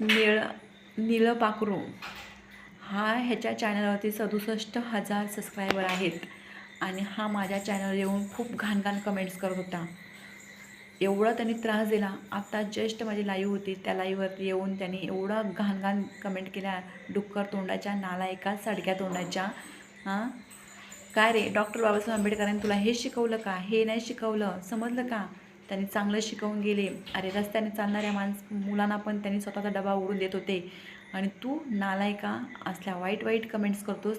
निळ निळं पाखरू. हा ह्याच्या चॅनलवरती सदुसष्ट हजार सबस्क्रायबर आहेत. आणि हा माझ्या चॅनलवर येऊन खूप घाणघाण कमेंट्स करत होता. एवढा त्यांनी त्रास दिला. आता जस्ट माझी लाईव्ह होती. त्या लाईव्हवरती येऊन त्यांनी एवढा घाण घाण कमेंट केल्या डुक्कर तोंडाच्या नालायका सडक्या तोंडाच्या. हां? काय रे? डॉक्टर बाबासाहेब आंबेडकरांनी तुला हे शिकवलं का? हे नाही शिकवलं? समजलं का? त्यांनी चांगलं शिकवून गेले. अरे रस्त्याने चालणाऱ्या माणस मुलांना पण त्यांनी स्वतःचा डबा उडून देत होते. आणि तू नालायका असल्या वाईट वाईट कमेंट्स करतोस.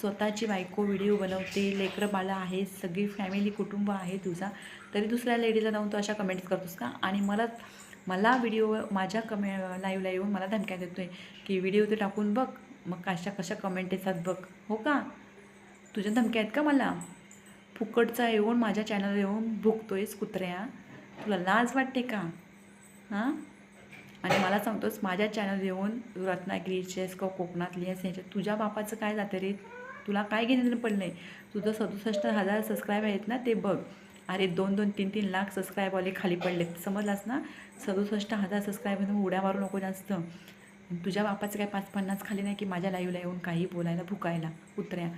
स्वतःची बायको व्हिडिओ बनवते. लेकरं बाळं आहे सगळी फॅमिली कुटुंब आहे तुझा. तरी दुसऱ्या लेडीजला जाऊन तू अशा कमेंट्स करतोस का? आणि मला मला व्हिडिओ माझ्या कमे लाईव्हला येऊन मला धमक्या देतो आहे की व्हिडिओ ते टाकून बघ. मग कशा कशा कमेंट येतात बघ. हो का? तुझ्या धमक्या आहेत का मला? फुकटचा येऊन माझ्या चॅनलवर येऊन भुकतो आहेस कुत्र्या. तुला लाज वाटते का? हां? आणि मला सांगतोस माझ्या चॅनल येऊन रत्नागिरीचे आहेस का कोकणातली आहेस ह्याच्या तुझ्या बापाचं काय जातं रे? तुला काय घेणं पडलं आहे तुझं सदुसष्ट हजार सबस्क्राईब आहेत ना ते बघ. अरे दोन दोन तीन तीन लाख सबस्क्राईबवाले खाली पडलेत. समजलास ना? सदुसष्ट हजार सबस्क्राईब उड्या मारू नको जास्त. तुझ्या बापाचं काय पाच पन्नास खाली नाही की माझ्या लाईव्हला येऊन काही बोलायला भुकायला कुत्र्या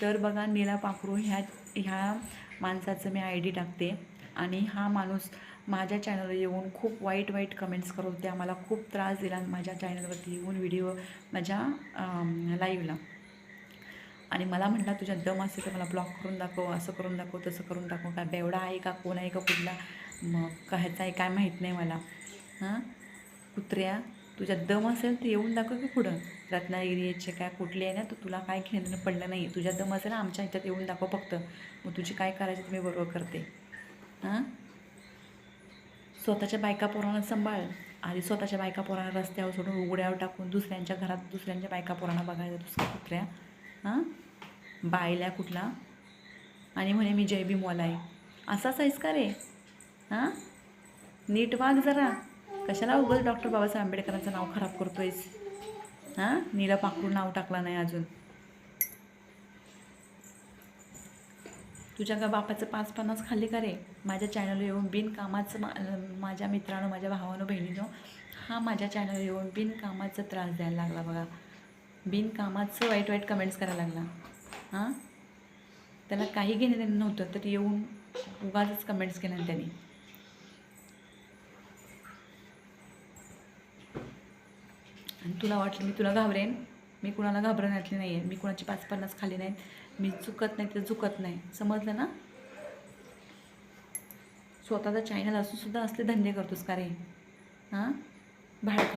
तर बघा नीला पाखरू ह्या ह्या माणसाचं मी आय डी टाकते. आणि हा माणूस माझ्या चॅनलवर येऊन खूप वाईट वाईट कमेंट्स करत होते. आम्हाला खूप त्रास दिला माझ्या चॅनलवरती येऊन व्हिडिओ माझ्या लाईव्हला आणि मला म्हटला तुझ्या दम असेल तर मला ब्लॉक करून दाखव असं करून दाखव तसं करून दाखव. काय बेवडा आहे का कोण आहे का कुठला? मग कायचा आहे काय माहीत नाही मला. हां? कुत्र्या तुझ्या दम असेल तर येऊन दाखव की पुढं रत्नागिरीचे काय कुठले आहे ना? तर तुला काय घेणं पडलं नाही. तुझ्या दम असेल ना आमच्या ह्याच्यात येऊन दाखव फक्त. मग तुझी काय करायची तुम्ही बरोबर करते. हां? स्वतःच्या बायका पोरांना सांभाळ. आधी स्वतःच्या बायका पोरांना रस्त्यावर सोडून उघड्यावर टाकून दुसऱ्यांच्या घरात दुसऱ्यांच्या बायका पोरांना बघायला दुसऱ्या कुत्र्या. हां? बायल्या कुठला? आणि म्हणे मी जय भीम आहे. असाच आहेस का रे हां? नीट वाघ जरा. कशाला उगाच डॉक्टर बाबासाहेब आंबेडकरांचं नाव खराब करतो आहेस हां? नीला पाखरून नाव टाकला नाही अजून. तुझ्या का बापाचं पाच पन्नास खाल्ली का रे? माझ्या चॅनलवर येऊन बिनकामाचं मा माझ्या मित्रांनो माझ्या भावानं बहिणीनं हा माझ्या चॅनलवर येऊन बिनकामाचा त्रास द्यायला लागला बघा. बिनकामाचं वाईट वाईट कमेंट्स करायला लागला. हां? त्याला काही घेणं देणं नव्हतं तर येऊन उगाच कमेंट्स केल्या त्यांनी. आणि तुला वाटलं मी तुला घाबरेन? मी कुणाला घाबरण्यातली नाही आहे मी कुणाची पाच पन्नास खाली नाहीत मी चुकत नाही तर चुकत नाही. समजलं ना? स्वतःचा चॅनल असूनसुद्धा असले धंदे करतोस का रे? हां? भाड